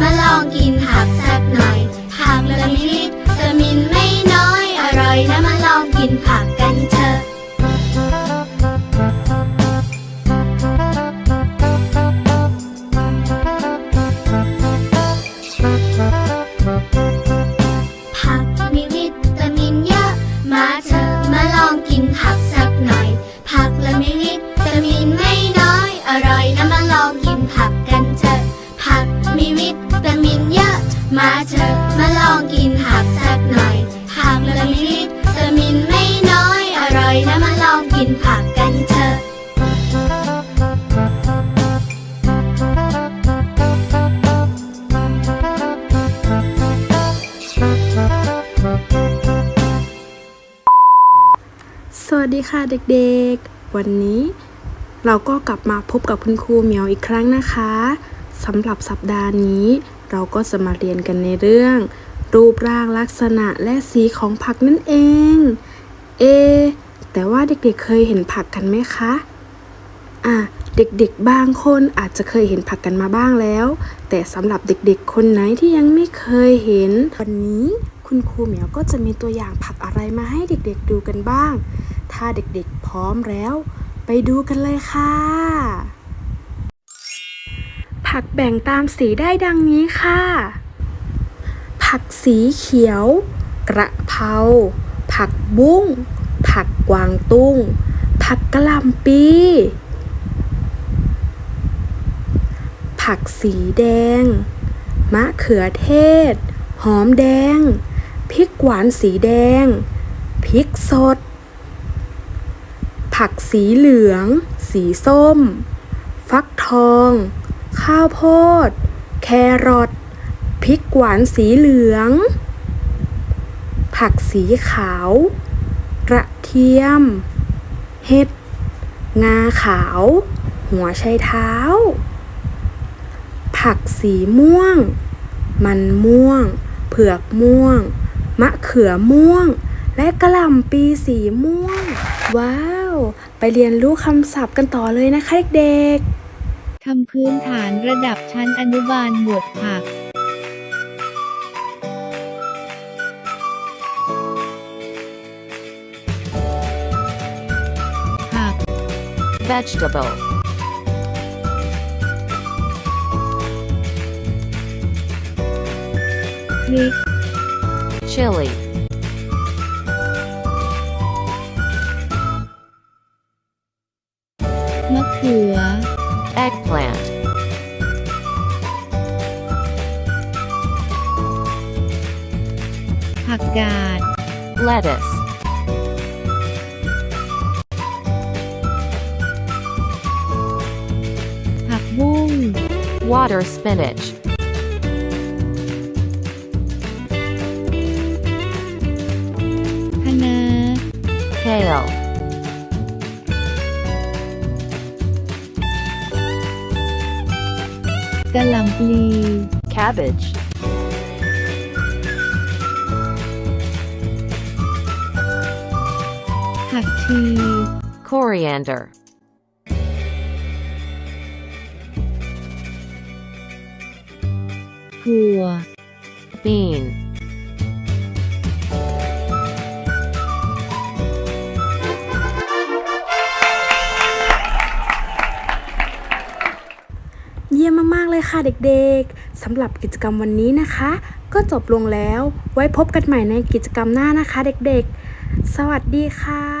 มาลองกินผักสักหน่อย ผักละมีวิตามินไม่น้อย อร่อยนะมาลองกินผักกันจ้ะ มาเถอะมาลองกินผักสักหน่อยผักละมีวิตามินไม่น้อย อร่อยนะมาลองกินผักกันเถอะสวัสดีค่ะเด็กๆ วันนี้เราก็กลับมาพบกับคุณครูเหมียวอีกครั้งนะคะ สำหรับสัปดาห์นี้ เราก็จะมาเรียนกันในเรื่อง รูปร่างลักษณะและสีของผักนั่นเอง เอ แต่ว่าเด็กๆเคยเห็นผักกันไหมคะ อะเด็กๆ บางคนอาจจะเคยเห็นผักกันมาบ้างแล้ว แต่สำหรับเด็กๆ คนไหนที่ยังไม่เคยเห็น วันนี้คุณครูเหมียวก็จะมีตัวอย่างผักอะไรมาให้เด็กๆดูกันบ้าง ถ้าเด็กๆพร้อมแล้ว ไปดูกันเลยค่ะ ผักแบ่งตามสีได้ดังนี้ค่ะ ผักสีเขียว กระเพรา ผักบุ้ง ผักกวางตุ้ง ผักกะหล่ำปี ผักสีแดง มะเขือเทศ หอมแดง พริกหวานสีแดง พริกสด ผักสีเหลือง สีส้มฟักทอง ข้าวโพด แครอทพริกหวานสีเหลือง ผักสีขาว กระเทียม เห็ด งาขาว หัวไชเท้า ผักสีม่วง มันม่วง เผือกม่วง มะเขือม่วง และกระหล่ำปีสีม่วง ว้าว ไปเรียนรู้คำศัพท์กันต่อเลยนะคะเด็ก คำพื้นฐานระดับชั้นอนุบาลหมวดผักผัก vegetable, พริก chili, มะเขือ eggplant, ผักกาด lettuce, ผักบุ้ง water spinach, กะหล่ำปลี cabbage, ผักชี coriander, ถั่ว bean, ค่ะเด็กๆสำหรับกิจกรรมวันนี้นะคะ ก็จบลงแล้วไว้พบกันใหม่ในกิจกรรมหน้านะคะ เด็กๆ สวัสดีค่ะ